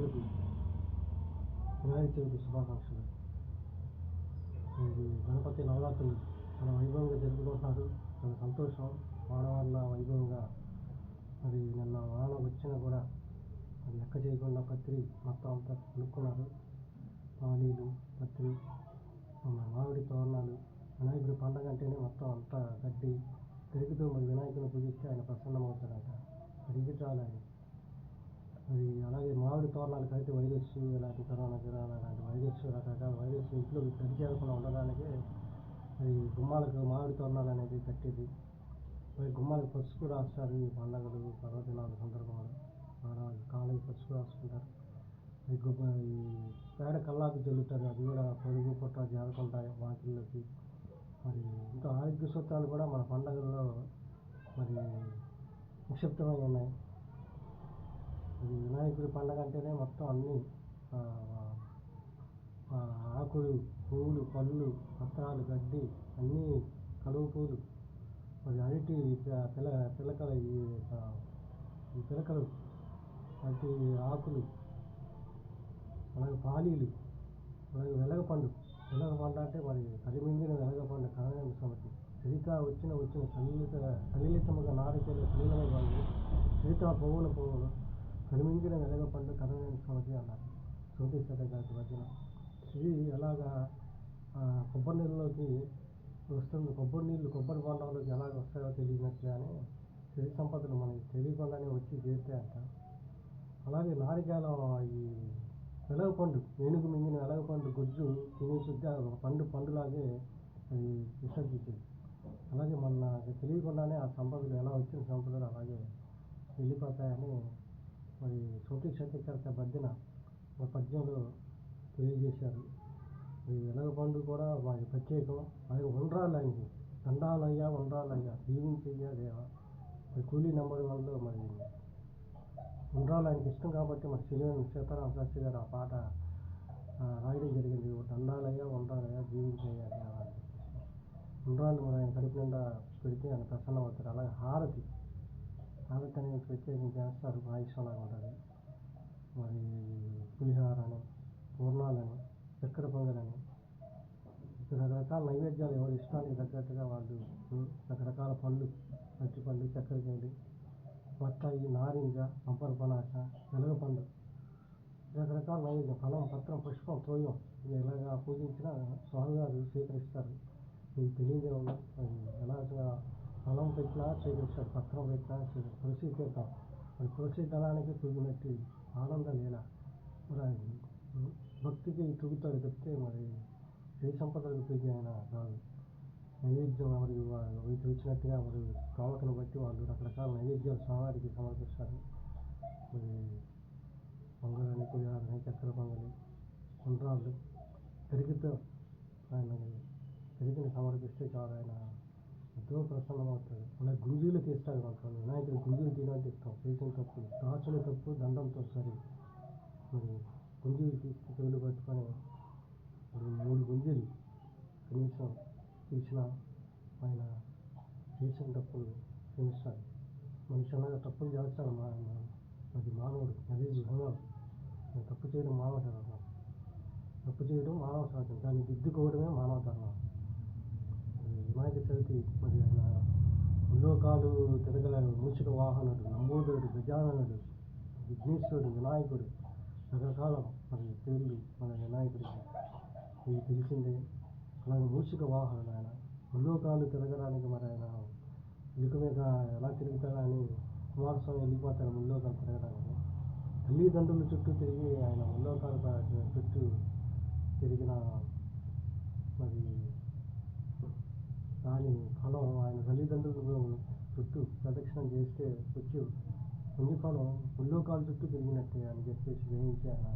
భక్తులకు వినాయక చవితి శుభాకాంక్షలు ఇది గణపతి నవరాత్రులు చాలా వైభవంగా జరుపుకుంటున్నారు. చాలా సంతోషం ఆడవాళ్ళ వైభవంగా మరి నిన్న వాన వచ్చినా కూడా అది లెక్క చేయకుండా పత్రి మొత్తం అంతా కొనుక్కున్నారు. పానీలు పత్రి మన మామిడి తోరణాలు వినాయకుడి పండగ అంటేనే మొత్తం అంతా గడ్డి. పెరుగుతూ మరి వినాయకుని పూజిస్తే ఆయన ప్రసన్నమవుతాడట అడిగి చాలు ఆయన. మరి అలాగే మామిడి తోరణాలకు అయితే వైరస్ ఇలాంటి కరోనా గిరానా అలాంటి వైరస్ రకరకాల వైరస్ ఇంట్లో దరి చేరకుండా ఉండడానికి మరి గుమ్మాలకు మామిడి తోరణాలు అనేది కట్టేది. మరి గుమ్మాలకు పసుపు రాస్తారు ఈ పండగలు పర్వదినాల సందర్భంలో. ఆడవాళ్ళు కాళ్ళకి పసుపు రాసుకుంటారు. ఈ గుమ్మ ఈ పేడ కల్లాకు జల్లుతారు. అది కూడా పొరుగు పుట్ట చేరకుంటాయి వాకిళ్ళకి మరి ఇంకా ఆరోగ్య సూత్రాలు కూడా మన పండగల్లో మరి నిక్షిప్తమై ఉన్నాయి. ఇది వినాయకుడి పండగ అంటేనే మొత్తం అన్నీ ఆకులు పువ్వులు పళ్ళు పత్రాలు గడ్డి అన్నీ కలువ పూలు. మరి అరటి పిల పిల్ల ఈ పిలకలు అరటి ఆకులు అలాగే పాలీలు అలాగే వెలగపండు. వెలగపండు అంటే మరి కలిమింగిన వెలగపండు కనగండి సమతి సరితా వచ్చిన వచ్చిన సలిలిత సలిలితముగా నారికేల సలీలమైన వాళ్ళు సీతా పువ్వుల పువ్వులు. కలిమింగిన వెలగపండు కనగండి సమతి అన్నారు. సోటి గారి వచనం శ్రీ ఎలాగా కొబ్బరి నీళ్ళలోకి వస్తుంది కొబ్బరి నీళ్ళు కొబ్బరి బొండంలోకి ఎలాగ వస్తాయో తెలియనట్లుగానే సిరి సంపదలు మనకి తెలియకుండానే వచ్చి చేస్తే అంట. అలాగే నారికేలం ఈ వెలగపండు ఏనుగు మింగిన వెలగపండు గుజ్జు తినేసిద్ది ఒక పండు పండులాగే అది విసర్జించేది. అలాగే మన తెలియకుండానే ఆ సంపదలు ఎలా వచ్చిన సంపదలు అలాగే వెళ్ళిపోతాయని మరి సోటి సత్యకర్త బద్దిన ఒక పద్యంలో తెలియజేశారు. ఈ వెలగపండు కూడా వారి ప్రత్యేకం అది ఉండ్రాలు ఆయనకి దండాలయ్యా ఉండ్రాలయ్యా దీవించయ్యా దేవా. మరి కూలీ నెంబర్ వన్లో మరి ఉండ్రాలు ఆయనకి ఇష్టం కాబట్టి మరి సిలివన్ సీతారామ శాస్త్రి గారు ఆ పాట రాయడం జరిగింది. దండాలయ్యా ఉండ్రాలయ్యా జీవించయ్యా దేవా అని ఉండ్రాలు మరి ఆయన కడుపు నిండా పెడితే ఆయన ప్రసన్నమవుతారు. అలాగే హారతి. హారతి అనేది ప్రత్యేకంగా చేస్తారు పాయసంలాగా ఉంటుంది. మరి పులిహారని పూర్ణాలని చక్కెర పొంగలని రకరకాల నైవేద్యాలు ఎవరి ఇష్టానికి తగ్గట్టుగా వాళ్ళు రకరకాల పళ్ళు అరటి పళ్ళు చక్కెర కేళి బత్తాయి నారింజ అంపర పనాస వెలగపండు రకరకాల నైవేద్యం ఫలం పత్రం పుష్పం తోయం ఇది ఎలాగా పూజించినా స్వామివారు స్వీకరిస్తారు. మీకు తెలియదే ఉంది అది స్థలం పెట్టినా స్వీకరిస్తారు పత్రం పెట్టినా స్వీకరిస్తారు తులసి తీర్థం మరి తులసి దళానికి తూగినట్టు ఆనందం లేదా? మరి భక్తికి తూగుతాడు తప్పితే మరి ఏ సంపదలకు తూగి ఆయన కాదు. నైవేద్యం మరియు వీటి వచ్చినట్టుగా మరి కావటను బట్టి వాళ్ళు రకరకాల నైవేద్యాలు స్వామివారికి సమర్పిస్తారు. మరి పొంగలని పులిహారని చక్కెర పొంగలి కుండ్రాళ్ళు పెరుగుతో ఆయన పెరుగుని సమర్పిస్తే చాలు ఆయన ఎంతో ప్రసన్నమవుతాడు అలా గురుజీలకు ఇస్తాడు కొంతమంది వినాయకుడు గురుజీలు తీయడానికి ఇస్తాం చేసిన తప్పు దాచుల తప్పు దండంతో సరి. మరి గుంజీలు తీసుకు చెవులు పట్టుకొని మూడు గుంజీలు కనీసం తీసిన ఆయన చేసిన తప్పులు క్షమిస్తాడు మనిషి అలాగా తప్పులు చేస్తాడు మా అది మానవుడు. అది మానవుడు. తప్పు చేయడం మానవ ధర్మం. తప్పు చేయడం మానవ సహజం దాన్ని దిద్దుకోవడమే మానవ ధర్మం. వినాయక చవితి మరి ఆయన ముల్లోకాలు తిరగల మూషిక వాహనుడు నంబూదుడు గజాననుడు విఘ్నేశ్వరుడు వినాయకుడు రకరకాల మరి పేర్లు మన వినాయకుడికి. మీకు తెలిసిందే అలాగే మూషిక వాహనుడు ఆయన. ముల్లోకాలు తిరగడానికి మరి ఆయన ఇలుక మీద ఎలా తిరుగుతాడని కుమారస్వామి వెళ్ళిపోతాడు ముల్లోకాలు తిరగడానికి. తల్లిదండ్రుల చుట్టూ తిరిగి ఆయన ముల్లోకాలు చుట్టూ తిరిగిన మరి రాణిని ఫలం ఆయన తల్లిదండ్రులను చుట్టూ ప్రదక్షిణం చేస్తే వచ్చి పుణ్య ఫలం ముల్లోకాల చుట్టూ తిరిగినట్టే అని చెప్పేసి వేయించి ఆయన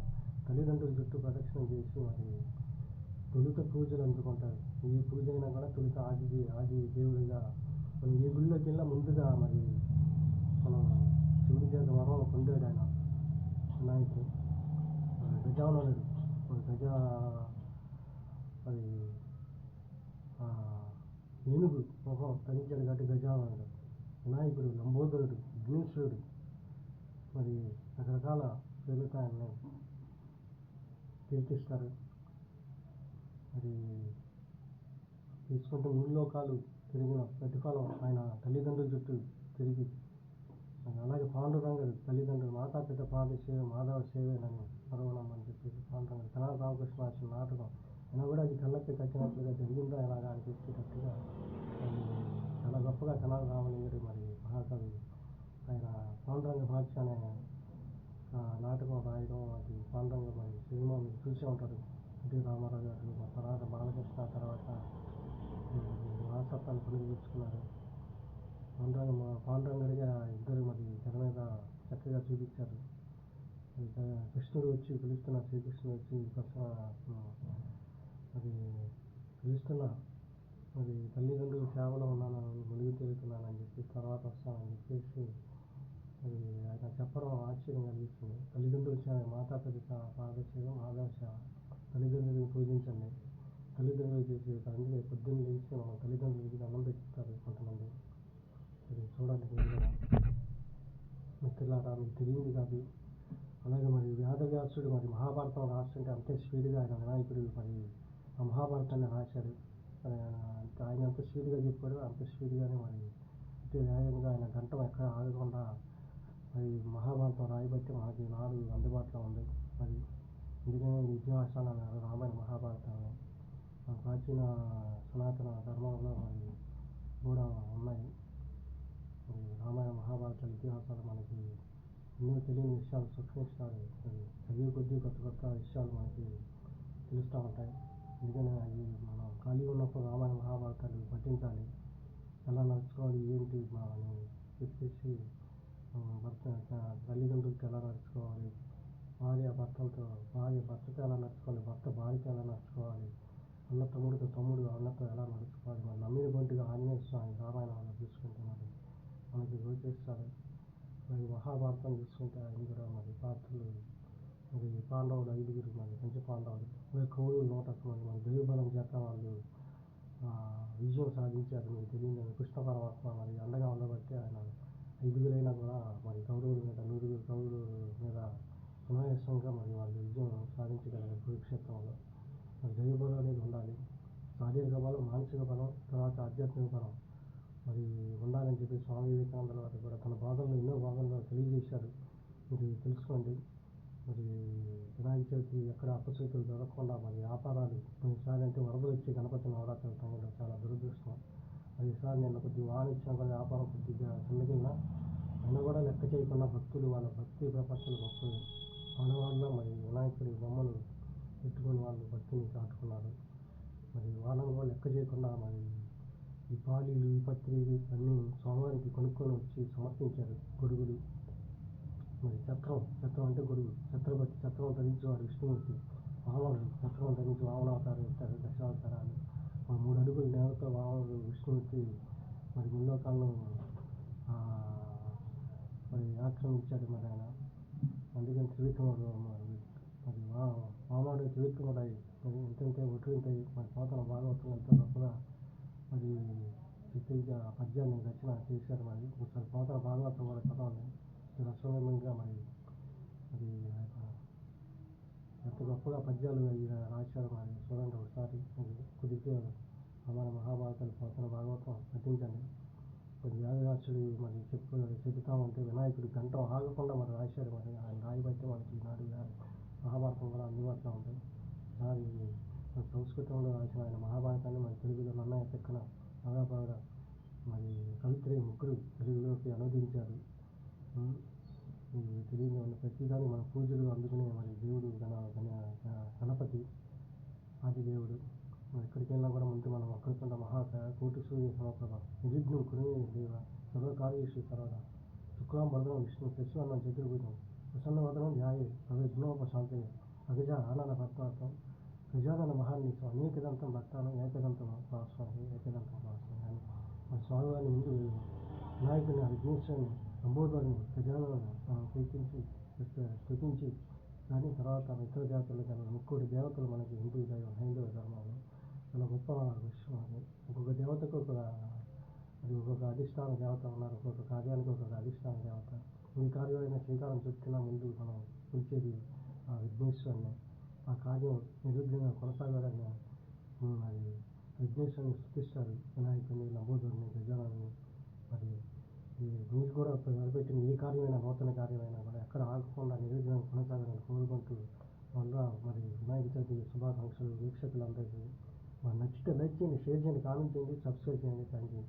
తల్లిదండ్రుల చుట్టూ ప్రదక్షిణం చేసి మరి తొలుత పూజలు అందుకుంటారు. ఈ పూజ అయినా కూడా తొలుత ఆది ఆది దేవుడిగా మనం ఏ గుళ్ళోకి వెళ్ళినా ముందుగా మరి మనం శివుడి చేత వరం పొందాడు ఆయన వినాయకుడు. మరి గజాననుడు. మరి గజ మరి ఏనుగు మొహం ధరించాడు కాబట్టి గజాననుడు వినాయకుడు లంబోదరుడు విఘ్నేశ్వరుడు. మరి రకరకాల పేరుతో ఆయన్ని కీర్తిస్తారు మరి తీసుకుంటే మూడు లోకాలు తిరిగిన ప్రతిఫలం ఆయన తల్లిదండ్రుల చుట్టూ తిరిగి అలాగే పాండురంగడు తల్లిదండ్రులు మాతాపిత పాద సేవ మాధవ సేవేనని మరవడం అని చెప్పేసి పాండురంగడు తెనాలి రామకృష్ణ నాటకం అయినా కూడా అది కళ్ళకి కట్టినట్లుగా జరిగిందా ఎలాగా అనిపించేటట్టుగా చాలా గొప్పగా తెనాలి రామలింగుడు మరి మహాకవి. ఆయన పాండురంగ భాష్య అనే నాటకం రాయడం అది పాండురంగ మరి సినిమా మీరు చూసే ఉంటారు. ఎన్టీ రామారావు గారు తర్వాత బాలకృష్ణ తర్వాత వారసత్వాన్ని పునరుద్ధరించుకున్నారు పాండురంగ పాండురంగడిగా ఇద్దరు మరి తెర మీద చక్కగా చూపించారు. కృష్ణుడు వచ్చి పిలుస్తున్న శ్రీకృష్ణుడు వచ్చి ప్రసవ మరి పిలుస్తున్న మరి తల్లిదండ్రుల సేవలో ఉన్నాను మునిగి తేలుతున్నానని చెప్పి తర్వాత వస్తానని చెప్పేసి మరి ఆయన చెప్పడం ఆశ్చర్యం కలిగిస్తుంది తల్లిదండ్రుల సేవ మాతాపిత పాద సేవ మాధవ సేవ తల్లిదండ్రులను పూజించండి. తల్లిదండ్రులు చేసే అందుకే పొద్దున్న లేచి మనం తల్లిదండ్రులకి అన్నం పెట్టిస్తారు కొంతమంది. అది చూడండి మిత్రులారా మీకు తెలియదు కాదు అలాగే మరి వ్యాధవ్యాసుడు మరి మహాభారతం రాస్తుంటే అంతే స్పీడ్గా ఆయన వినాయకుడు మరి మహాభారతాన్ని రాశాడు. ఆయన ఆయన ఎంత స్పీడ్గా చెప్పాడు. అంత స్పీడ్గానే మరి అంతే వేగంగా ఆయన గంట ఎక్కడ ఆగకుండా మరి మహాభారతం రాయబట్టి మనకి నాడు అందుబాటులో ఉంది. మరి అందుకనే ఇతిహాసాలు అన్నారు రామాయణ మహాభారతాన్ని ప్రాచీన సనాతన ధర్మంలో మరి కూడా ఉన్నాయి. మరి రామాయణ మహాభారతాల ఇతిహాసాలు మనకి ఎన్నో తెలియని విషయాలు సూక్ష్మ మరి చదివే కొద్దీ కొత్త కొత్త విషయాలు మనకి తెలుస్తూ ఉంటాయి. మనం ఖాళీ ఉన్నప్పుడు రామాయణ మహాభారతాలు పఠించాలి. ఎలా నడుచుకోవాలి ఏంటి మా- అని చెప్పేసి భర్త తల్లిదండ్రులకి తల్లిదండ్రులతో ఎలా నడుచుకోవాలి భార్య భర్తలతో భార్య భర్తతో ఎలా నడుచుకోవాలి భర్త భార్యతో ఎలా నడుచుకోవాలి అన్న తమ్ముడితో తమ్ముడు అన్నతో ఎలా నడుచుకోవాలి మరి నమ్మిన బంటుగా ఆంజనేయ స్వామి రామాయణంలో చూసుకుంటే మరి మనకి గోచేస్తారు మరి మహాభారతం చూసుకుంటే ఆయన కూడా మరి పాత్రలు మరి పాండవులు ఐదుగురు మరి పంచ పాండవులు. మరి కౌరవులు నూట మరి దైవబలం చేత వాళ్ళు విజయం సాధించారు మీకు తెలియదు. కృష్ణ పరమాత్మ మరి అండగా ఉండబట్టి ఆయన ఐదుగురైనా కూడా మరి కౌరవుల మీద నూరుగురు కౌరవుల మీద సునాయాసంగా మరి వాళ్ళు విజయం సాధించగలిగారు కురుక్షేత్రంలో. మరి దైవబలం అనేది ఉండాలి. శారీరక బలం మానసిక బలం తర్వాత ఆధ్యాత్మిక బలం మరి ఉండాలని చెప్పి స్వామి వివేకానంద వారు కూడా తన భాగంలో ఎన్నో భాగంలో తెలియజేశారు. మీరు తెలుసుకోండి. మరి వినాయక చవితి ఎక్కడ అపశృతులు దొరకకుండా మరి వ్యాపారాలు కొన్నిసార్లు అంటే వరదలు వచ్చి గణపతి నవరాత్రుల టైంలో చాలా దురదృష్టం. మరి ఈసారి నేను కొద్దిగా వాన ఇచ్చినా కూడా వ్యాపారం కొద్దిగా చిన్నగిన అయినా కూడా లెక్క చేయకుండా భక్తులు వాళ్ళ భక్తి ప్రపత్తులు భక్తులు ఆడవాళ్ళ మరి వినాయకుడి బొమ్మలు పెట్టుకొని వాళ్ళు భక్తిని చాటుకున్నారు. మరి వాళ్ళని కూడా లెక్క చేయకుండా మరి ఈ పాలీలు ఈ పత్రిలు అన్నీ స్వామివారికి కొనుక్కొని వచ్చి సమర్పించారు గొడుగులు మరి చత్రం చక్రం అంటే గురువు ఛత్రపతి చక్రం ధరించేవాడు విష్ణుమూర్తి వామనుడు చక్రం ధరించి వామనావతారం ఎత్తారు దశావతారాలు. మరి మూడు అడుగులు నేలతో వామనుడు విష్ణుమూర్తి మరి ముల్లోకాలను మరి ఆక్రమించాడు మరి ఆయన. అందుకని త్రివిక్రముడు మరి మరి వా వామనుడు త్రివిక్రముడై మరి ఎంతంటే ఒట్టింతై మరి పోతన భాగవతం ఎంతో మరి ప్రత్యేక పద్యాన్ని రచన చేశారు మరి. ఒకసారి పోతన భాగవతం కూడా చదవండి రసవంతంగా మరి అది ఆ యొక్క ఎంత గొప్పగా పద్యాలు రాశారు మరి చూడండి ఒకసారి. కుదిరితే మన మహాభారతాలు పోతన భాగవతం పఠించండి. కొన్ని వ్యాధరాశుడు మరి చెప్పు చెబుతా ఉంటే వినాయకుడు గంట ఆగకుండా మరి రాశారు మరి ఆయన రాయబట్టి మనకి ఈనాడు మహాభారతం కూడా అందుబాటులో ఉంది. మరి మన సంస్కృతంలో రాసిన ఆయన మహాభారతాన్ని మన తెలుగులో నన్నయ్య తిక్కన బాగా మరి కవిత్రి ముగ్గురు తెలుగులోకి అనువదించారు. తెలియని ఉన్న ప్రతిదాన్ని మన పూజలు అందుకునే మరి దేవుడు గణ గణ గణపతి ఆది దేవుడు. మరి ఎక్కడికి వెళ్ళినా కూడా ముందు మనం అక్కడికంట మహా కోటి సూర్య సమప్రభ నిర్విఘ్నం కురువే దేవ సర్వకార్యేషు సర్వద. శుక్లాం వరదనం విష్ణు శశివర్ణం చతుర్భుజం ప్రసన్న వదనం ధ్యాయే ప్రవిఘ్నోపశాంతయే అగజ ఆనంద భక్తార్థం. గజానన మహాన్నిసం అనేకదంతం భక్తానం ఏకదంతం భాస్వామి ఏకదంతం భాస్వామి అని మన స్వామివారిని ముందు వినాయకుని ఆ విఘ్నేశ్వరుని సంబోధనని గజానను మనం కీర్తించి స్థుతించి దాని తర్వాత ఇతర జాతులు కానీ ముక్కోటి దేవతలు మనకి హిందూ దైవం హైందవ ధర్మంలో చాలా గొప్ప విషయం అది ఒక్కొక్క దేవతకు ఒక అది ఒక్కొక్క అధిష్టాన దేవత ఉన్నారు ఒక్కొక్క కార్యానికి ఒక్కొక్క అధిష్టాన దేవత ఈ కార్యమైన శ్రీకారం చుట్టిన ముందు మనం పిలిచేది ఆ విఘ్నేశ్వరుని ఆ కార్యం నిరుద్ధంగా కొనసాగాలని అది మరి విఘ్నేశ్వరుని స్థుతిస్తారు వినాయకుని లంబోదరుని గజాలని మరి మీరు కూడా మొదలుపెట్టిన ఏ కార్యమైనా నూతన కార్యమైనా కూడా ఎక్కడ ఆగకుండా నిర్విఘ్నంగా కొనసాగాలని కోరుకుంటూ వల్ల మరి వినాయక చవితి శుభాకాంక్షలు వీక్షకులందరికీ. మరి నచ్చితే లైక్ చేయండి షేర్ చేయండి కామెంట్ చేయండి సబ్స్క్రైబ్ చేయండి. Thank you